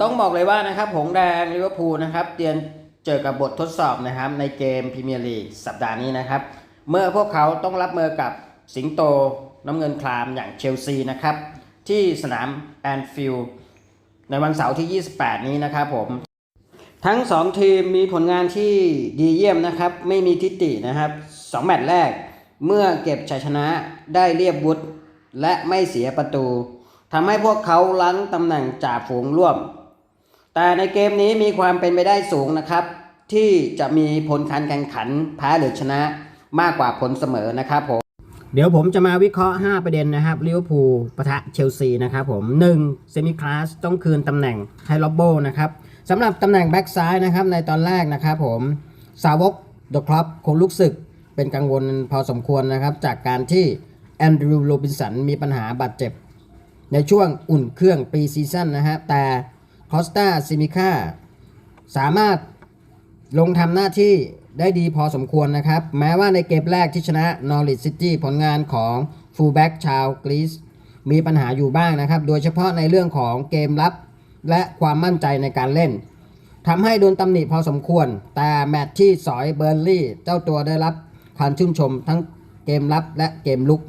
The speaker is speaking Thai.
ต้องบอกเลยว่านะครับหงแดงลิเวอร์พูลนะครับเตรียมเจอกับบททดสอบนะครับในเกมพรีเมียร์ลีกสัปดาห์นี้นะครับ เมื่อพวกเขาต้องรับมือกับสิงโตน้ำเงินคลามอย่างเชลซีนะครับ ที่สนามแอนฟิลด์ในวันเสาร์ที่ 28 นี้นะครับผม ทั้ง 2 ทีมมีผลงานที่ดีเยี่ยมนะครับ ไม่มีทิฏฐินะครับ 2 แมตช์แรก เมื่อเก็บชัยชนะได้เรียบวุฒและไม่เสียประตู ทำให้พวกเขาล้งตำแหน่งจ่าฝูงร่วม แต่ในเกมนี้มีความเป็นไปได้สูงนะครับ ที่จะมีผลการแข่งขันแพ้หรือชนะมากกว่าผลเสมอนะครับผมเดี๋ยวผมจะมาวิเคราะห์ 5 ประเด็นนะครับลิเวอร์พูลปะทะเชลซีนะครับผม 1. เซมิคลาสต้องคืนตำแหน่งให้ล็อบโบนะครับสำหรับตำแหน่งแบ็กซ้ายนะครับในตอนแรกนะครับผมสาวกเดอะคลับคงลุกศึกเป็นกังวลพอสมควรนะครับ จากการที่แอนดรูว์โรบินสันมีปัญหาบาดเจ็บ ในช่วงอุ่นเครื่องปีซีซั่นนะฮะ แต่คอสตาซิมิค่าสามารถลงทำหน้าที่ได้ดีพอสมควรนะครับ แม้ว่าในเกมแรกที่ชนะนอริ c ซิตี้ผลงานของฟูลแบ็กชาวกรีซมีปัญหาอยู่บ้างนะครับ โดยเฉพาะในเรื่องของเกมรับและความมั่นใจในการเล่นทำให้โดนตำหนิพอสมควร แต่แมตช์ที่สอยเบอร์ลี่เจ้าตัวได้รับความชื่นชมทั้งเกมรับและเกมลุก